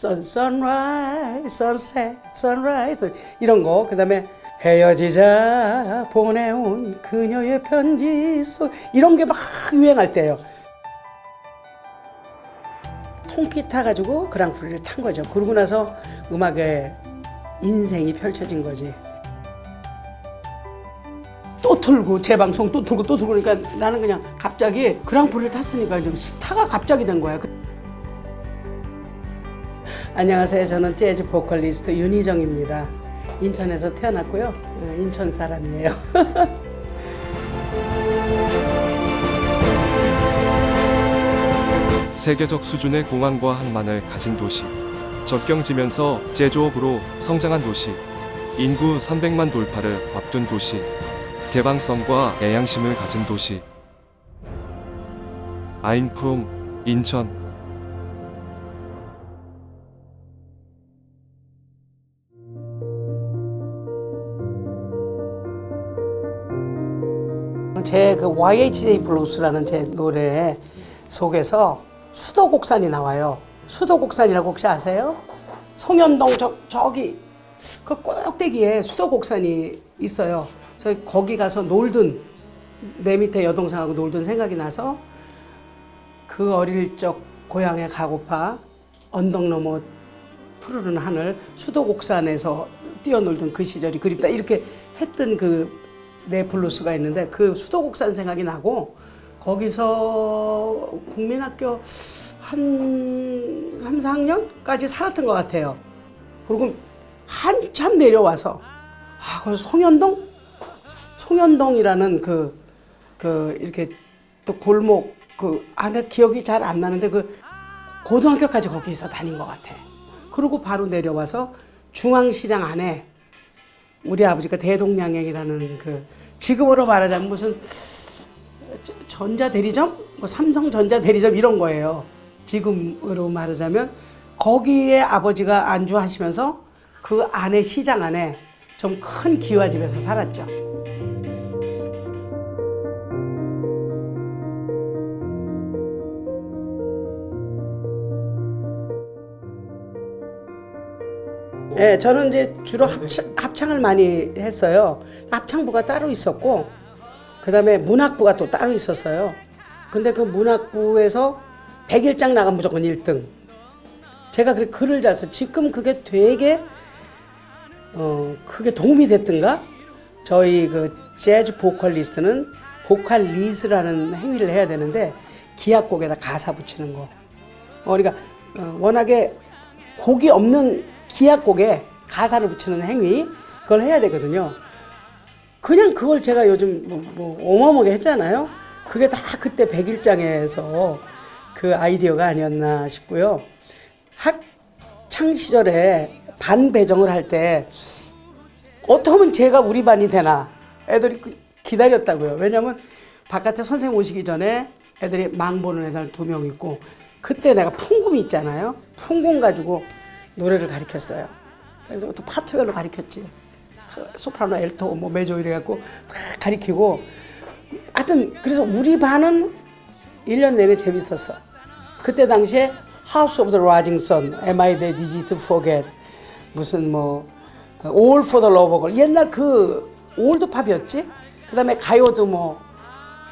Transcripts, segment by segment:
Sun, sunrise, sunset, sunrise 이런 거 그다음에 헤어지자 보내온 그녀의 편지 속 이런 게 막 유행할 때예요. 통기 타 가지고 그랑프리를 탄 거죠. 그러고 나서 음악의 인생이 펼쳐진 거지. 또 틀고 재방송 또 틀고 또 틀고 그러니까 나는 그냥 갑자기 그랑프리를 탔으니까 좀 스타가 갑자기 된 거야. 안녕하세요. 저는 재즈 보컬리스트 윤희정입니다. 인천에서 태어났고요. 어, 인천 사람이에요. 세계적 수준의 공항과 항만을 가진 도시. 적경지면서 제조업으로 성장한 도시. 인구 300만 돌파를 앞둔 도시. 개방성과 애양심을 가진 도시. 아인프롬 인천. 제 그 YHJ 블루스라는 제 노래 속에서 수도곡산이 나와요. 수도곡산이라고 혹시 아세요? 송현동 저, 저기 그 꼭대기에 수도곡산이 있어요. 그래서 거기 가서 놀던 내 밑에 여동생하고 놀던 생각이 나서 그 어릴 적 고향에 가고파 언덕 너머 푸르른 하늘 수도곡산에서 뛰어놀던 그 시절이 그립다 이렇게 했던 그 내 블루스가 있는데 그 수도곡산 생각이 나고 거기서 국민학교 한 3, 4학년까지 살았던 것 같아요. 그리고 한참 내려와서 아, 그 송현동? 송현동이라는 그, 그 이렇게 또 골목 그 안에 기억이 잘 안 나는데 그 고등학교까지 거기서 다닌 것 같아. 그리고 바로 내려와서 중앙시장 안에 우리 아버지가 대동량행이라는 그 지금으로 말하자면 무슨 전자 대리점, 뭐 삼성 전자 대리점 이런 거예요. 지금으로 말하자면 거기에 아버지가 안주하시면서 그 안에 시장 안에 좀 큰 기와집에서 살았죠. 예, 저는 이제 주로 합창, 합창 을 많이 했어요. 합창부가 따로 있었고, 그 다음에 문학부가 또 따로 있었어요. 근데 그 문학부에서 100일장 나가면 무조건 1등. 제가 그 글을 잘 써. 지금 그게 되게, 어, 그게 도움이 됐던가? 저희 그 재즈 보컬리스트는 보컬 리스라는 행위를 해야 되는데, 기악곡에다 가사 붙이는 거. 어, 그러니까, 어, 워낙에 곡이 없는 기악곡에 가사를 붙이는 행위, 그걸 해야 되거든요. 그냥 그걸 제가 요즘 뭐, 뭐 어마어마하게 했잖아요. 그게 다 그때 백일장에서 그 아이디어가 아니었나 싶고요. 학창 시절에 반 배정을 할 때 어떻게 하면 제가 우리 반이 되나 애들이 그- 기다렸다고요. 왜냐면 바깥에 선생님 오시기 전에 애들이 망 보는 애들 두 명 있고 그때 내가 풍금이 있잖아요. 풍금 가지고 노래를 가르쳤어요. 그래서 또 파트별로 가르쳤지. 소프라노, 엘토, 뭐 메조 이래갖고 다 가리키고 하여튼 그래서 우리 반은 1년 내내 재밌었어. 그때 당시에 House of the Rising Sun, Am I That Easy to Forget 무슨 뭐 All for the Love of All 옛날 그 올드팝이었지. 그 다음에 가요도 뭐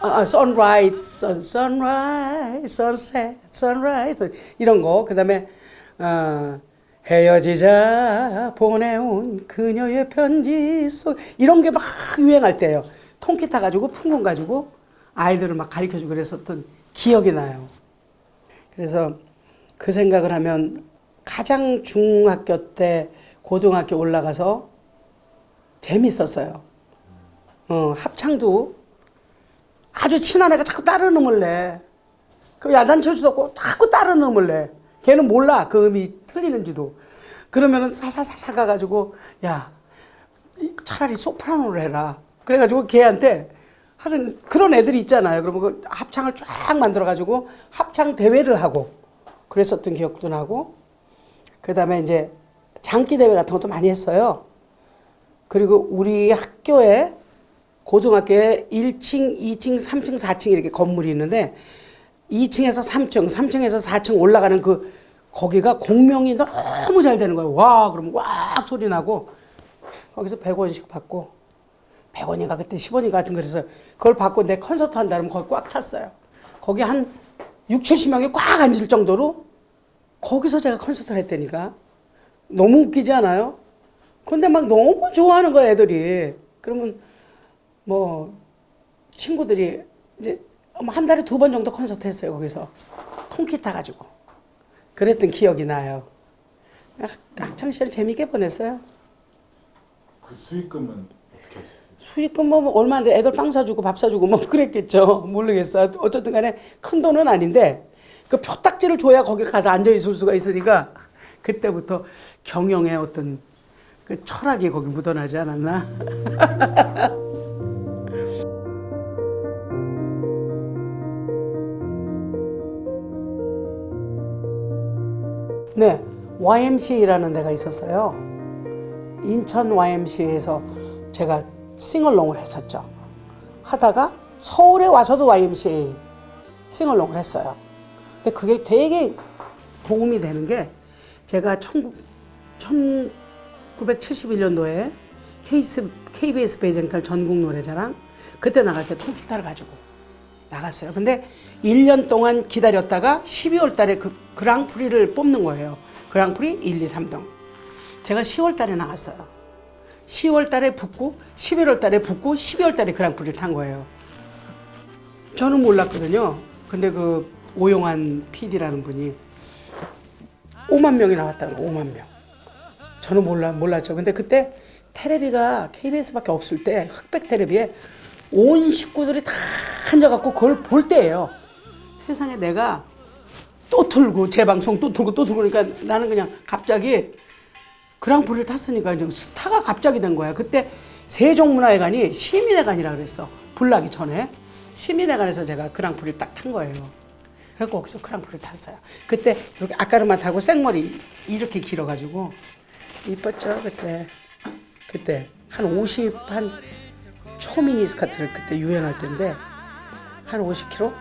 아, 아, Sunrise, sun, Sunrise, Sunset, Sunrise 이런 거. 그 다음에 어, 헤어지자 보내온 그녀의 편지 속 이런 게 막 유행할 때예요. 통기타 가지고 풍금 가지고 아이들을 막 가르쳐 주고 그랬었던 기억이 나요. 그래서 그 생각을 하면 가장 중학교 때 고등학교 올라가서 재밌었어요. 어, 합창도 아주 친한 애가 자꾸 다른 음을 내. 그 야단 칠 수도 없고 자꾸 다른 음을 내. 걔는 몰라 그 음이 틀리는지도. 그러면은 사사사사 가가지고 야 차라리 소프라노를 해라. 그래가지고 걔한테 하여튼 그런 애들이 있잖아요. 그러면 그 합창을 쫙 만들어가지고 합창 대회를 하고 그랬었던 기억도 나고 그 다음에 이제 장기 대회 같은 것도 많이 했어요. 그리고 우리 학교에 고등학교에 1층, 2층, 3층, 4층 이렇게 건물이 있는데 2층에서 3층, 3층에서 4층 올라가는 그 거기가 공명이 너무 잘 되는 거예요. 와, 그러면 왁 소리 나고 거기서 100원씩 받고 100원인가 그때 10원인가 같은 거 그래서 그걸 받고 내 콘서트 한다 그러면 거기 꽉 찼어요. 거기 한 6, 70명이 꽉 앉을 정도로 거기서 제가 콘서트를 했다니까. 너무 웃기지 않아요? 근데 막 너무 좋아하는 거야, 애들이. 그러면 뭐 친구들이 이제 뭐한 달에 두 번 정도 콘서트 했어요, 거기서. 통기타 가지고. 그랬던 기억이 나요. 학- 학창시절 재밌게 보냈어요. 그 수익금은 어떻게 하셨어요? 수익금 뭐 얼마인데 애들 빵 사주고 밥 사주고 뭐 그랬겠죠. 모르겠어. 어쨌든 간에 큰 돈은 아닌데 그 표딱지를 줘야 거기 가서 앉아 있을 수가 있으니까 그때부터 경영의 어떤 그 철학이 거기 묻어나지 않았나. YMCA라는 데가 있었어요. 인천 YMCA에서 제가 싱얼롱을 했었죠. 하다가 서울에 와서도 YMCA 싱얼롱을 했어요. 근데 그게 되게 도움이 되는 게 제가 1971년도에 KBS 배쟁탈 전국 노래자랑 그때 나갈 때 통기타를 가지고 나갔어요. 근데 1년 동안 기다렸다가 12월 달에 그 그랑프리를 뽑는 거예요. 그랑프리 1, 2, 3등. 제가 10월 달에 나갔어요. 10월 달에 붙고 11월 달에 붙고 12월 달에 그랑프리를 탄 거예요. 저는 몰랐거든요. 근데 그 오용환 PD라는 분이 5만 명이 나왔다는 거, 5만 명. 저는 몰라 몰랐죠. 근데 그때 테레비가 KBS밖에 없을 때 흑백 테레비에 온 식구들이 다 앉아갖고 그걸 볼 때예요. 세상에 내가 또 틀고 재방송 또 틀고 또 틀고 그러니까 나는 그냥 갑자기 그랑프리를 탔으니까 이제 스타가 갑자기 된 거야. 그때 세종문화회관이 시민회관이라 그랬어. 불나기 전에 시민회관에서 제가 그랑프리를 딱 탄 거예요. 그래서 거기서 그랑프리를 탔어요. 그때 이렇게 아까르마 타고 생머리 이렇게 길어가지고 이뻤죠 그때. 그때 한 50, 한 초미니 스커트를 그때 유행할 때인데 한 50kg?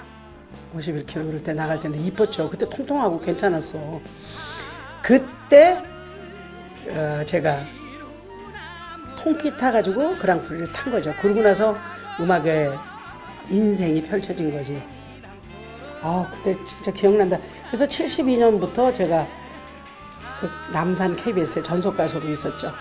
51kg 그럴 때 나갈 텐데 이뻤죠. 그때 통통하고 괜찮았어. 그때 어, 제가 통기 타 가지고 그랑프리를 탄 거죠. 그러고 나서 음악의 인생이 펼쳐진 거지. 아, 그때 진짜 기억난다. 그래서 72년부터 제가 그 남산 KBS의 전속 가수로 있었죠.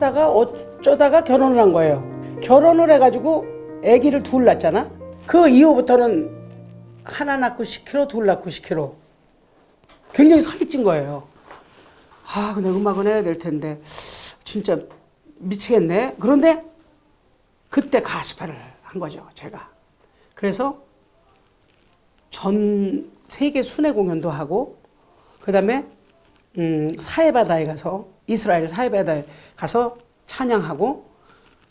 하다가 어쩌다가 결혼을 한 거예요. 결혼을 해가지고 아기를 둘 낳잖아. 그 이후부터는 하나 낳고 10kg, 둘 낳고 10kg. 굉장히 살이 찐 거예요. 아, 근데 음악은 해야 될 텐데 진짜 미치겠네. 그런데 그때 가스파를 한 거죠, 제가. 그래서 전 세계 순회 공연도 하고 그 다음에 음, 사해바다에 가서 이스라엘 사해바다에 가서 찬양하고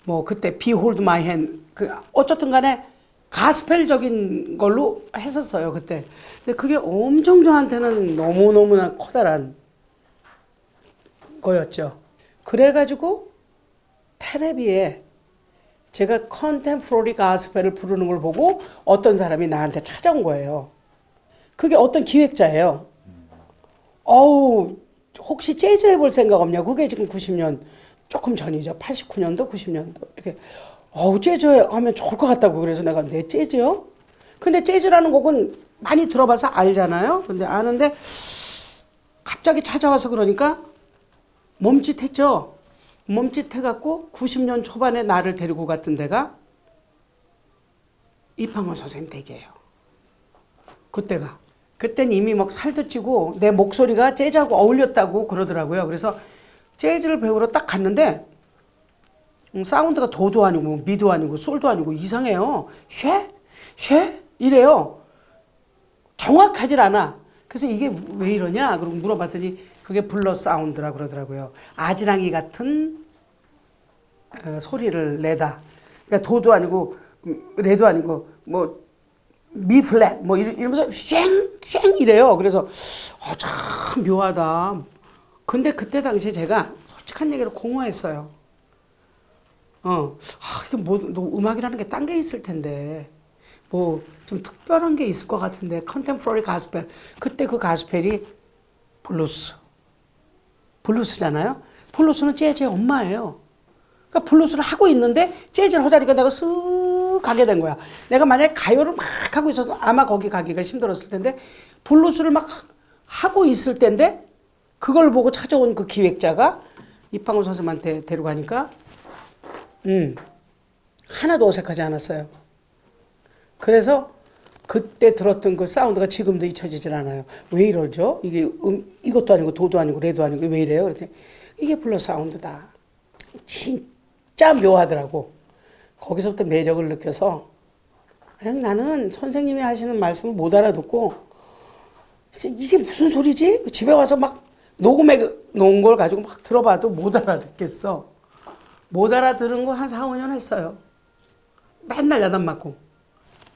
뭐 그때 비홀드 마이 핸그 어쨌든 간에 가스펠적인 걸로 했었어요 그때. 근데 그게 엄청 저한테는 너무너무나 커다란 거였죠. 그래가지고 테레비에 제가 컨템포러리 가스펠을 부르는 걸 보고 어떤 사람이 나한테 찾아온 거예요. 그게 어떤 기획자예요. 어우, 혹시 재즈 해볼 생각 없냐? 그게 지금 90년 조금 전이죠. 89년도, 90년도. 이렇게, 어우, 재즈 하면 좋을 것 같다고. 그래서 내가, 내 재즈요? 근데 재즈라는 곡은 많이 들어봐서 알잖아요? 근데 아는데 갑자기 찾아와서 그러니까 멈칫했죠? 멈칫해갖고 90년 초반에 나를 데리고 갔던 데가 이팡호 선생님 댁이에요. 그때가. 그땐 이미 막 살도 찌고 내 목소리가 재즈하고 어울렸다고 그러더라고요. 그래서 재즈를 배우러 딱 갔는데 음, 사운드가 도도 아니고 미도 아니고 솔도 아니고 이상해요. 쉐? 쉐? 이래요. 정확하질 않아. 그래서 이게 왜 이러냐? 그러고 물어봤더니 그게 블러 사운드라 그러더라고요. 아지랑이 같은 어, 소리를 내다. 그러니까 도도 아니고 음, 레도 아니고 뭐 미 플랫 뭐 이러- 이러면서 쉥쉥 이래요. 그래서 어, 참 묘하다. 근데 그때 당시에 제가 솔직한 얘기로 공허했어요. 어, 아, 이게 뭐, 너 음악이라는 게 딴 게 있을 텐데. 뭐, 좀 특별한 게 있을 것 같은데. 컨템포러리 가스펠. 그때 그 가스펠이 블루스. 블루스잖아요. 블루스는 재즈의 엄마예요. 그러니까 블루스를 하고 있는데 재즈를 하다니까 내가 쓱 가게 된 거야. 내가 만약에 가요를 막 하고 있어서 아마 거기 가기가 힘들었을 텐데 블루스를 막 하고 있을 텐데 그걸 보고 찾아온 그 기획자가 이팡호 선생님한테 데려가니까 음 하나도 어색하지 않았어요. 그래서 그때 들었던 그 사운드가 지금도 잊혀지질 않아요. 왜 이러죠? 이게 음, 이것도 아니고 도도 아니고 레도 아니고 왜 이래요? 그랬더니 이게 블루 사운드다. 진짜 묘하더라고. 거기서부터 매력을 느껴서 그냥 나는 선생님이 하시는 말씀을 못 알아듣고 이게 무슨 소리지? 집에 와서 막 녹음해 놓은 걸 가지고 막 들어봐도 못 알아듣겠어. 못 알아들은 거 한 4, 5년 했어요. 맨날 야단 맞고.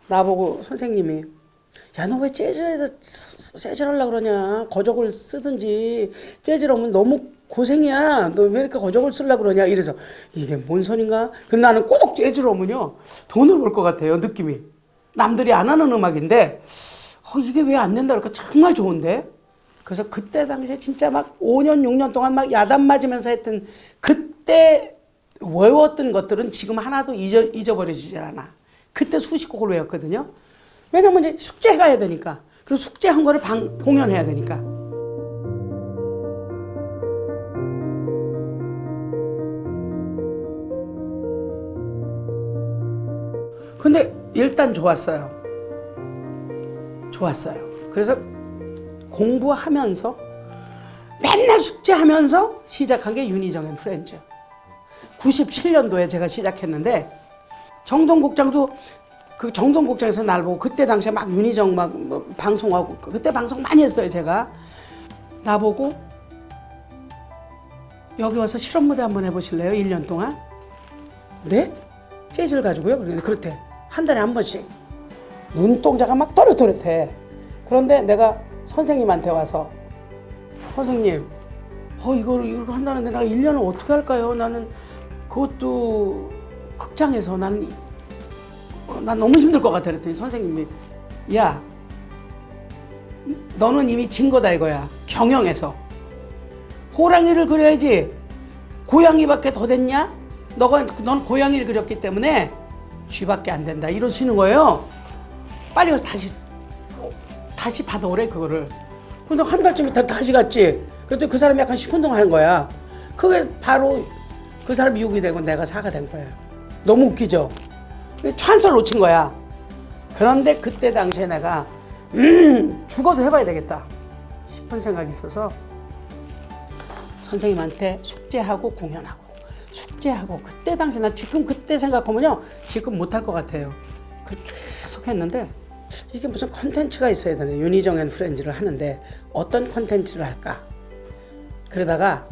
나보고 선생님이 야 너 왜 재즈에다 스- 재즈를 하려고 그러냐 거적을 쓰든지 재즈를 하면 너무 고생이야 너 왜 이렇게 거적을 쓰려고 그러냐 이래서 이게 뭔 소린가 근데 나는 꼭 재즈를 하면요 돈을 벌 것 같아요 느낌이 남들이 안 하는 음악인데 어, 이게 왜 안 된다 그러니까 정말 좋은데 그래서 그때 당시에 진짜 막 5년 6년 동안 막 야단 맞으면서 했던 그때 외웠던 것들은 지금 하나도 잊어, 잊어버려지질 않아. 그때 수십 곡을 외웠거든요. 왜냐면 이제 숙제 가야 되니까. 그리고 숙제한 거를 방, 공연해야 되니까. 근데 일단 좋았어요. 좋았어요. 그래서 공부하면서 맨날 숙제하면서 시작한 게 윤희정 앤 프렌즈. 97년도에 제가 시작했는데 정동국장도 그 정동국장에서 날 보고 그때 당시에 막 윤희정 막뭐 방송하고 그때 방송 많이 했어요 제가 나 보고 여기 와서 실험 무대 한번 해보실래요? 1년 동안 네? 재즈를 가지고요? 그런데 그렇대 한 달에 한 번씩. 눈동자가 막 또렷또렷해. 그런데 내가 선생님한테 와서 선생님 어 이걸 이거 한다는데 내가 1년을 어떻게 할까요? 나는 그것도 극장에서 나는 어, 난 너무 힘들 것 같아 그랬더니 선생님이 야 너는 이미 진 거다 이거야. 경영에서. 호랑이를 그려야지. 고양이밖에 더 됐냐? 너가 넌 고양이를 그렸기 때문에 쥐밖에 안 된다 이러시는 거예요. 빨리 가서 다시 어, 다시 받아오래 그거를. 근데 한 달쯤 있다 다시 갔지. 그때 그 사람이 약간 시큰둥하는 거야. 그게 바로 그 사람이 6이 되고 내가 4가 된 거야. 너무 웃기죠? 찬스를 놓친 거야. 그런데 그때 당시에 내가 음, 죽어도 해봐야 되겠다 싶은 생각이 있어서 선생님한테 숙제하고 공연하고 숙제하고 그때 당시 나 지금 그때 생각하면요 지금 못할 것 같아요. 그렇게 계속 했는데 이게 무슨 컨텐츠가 있어야 되네. 윤희정 앤 프렌즈를 하는데 어떤 컨텐츠를 할까? 그러다가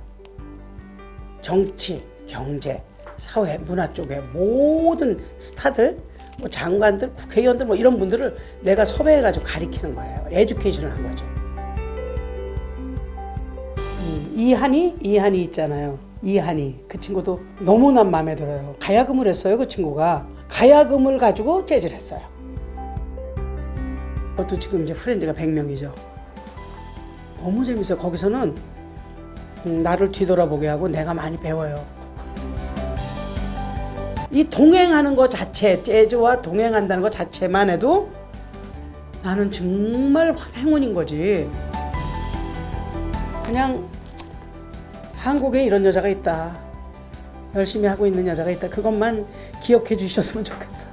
정치, 경제, 사회, 문화 쪽에 모든 스타들, 뭐 장관들, 국회의원들 뭐 이런 분들을 내가 섭외해가지고 가리키는 거예요. 에듀케이션을 한 거죠. 음, 이한이 이한이 있잖아요. 이한이 그 친구도 너무나 마음에 들어요. 가야금을 했어요. 그 친구가 가야금을 가지고 재즈를 했어요. 그것도 지금 이제 프렌즈가 100명이죠. 너무 재밌어요. 거기서는 음, 나를 뒤돌아보게 하고 내가 많이 배워요. 이 동행하는 것 자체, 재즈와 동행한다는 것 자체만 해도 나는 정말 행운인 거지. 그냥 한국에 이런 여자가 있다. 열심히 하고 있는 여자가 있다. 그것만 기억해 주셨으면 좋겠어.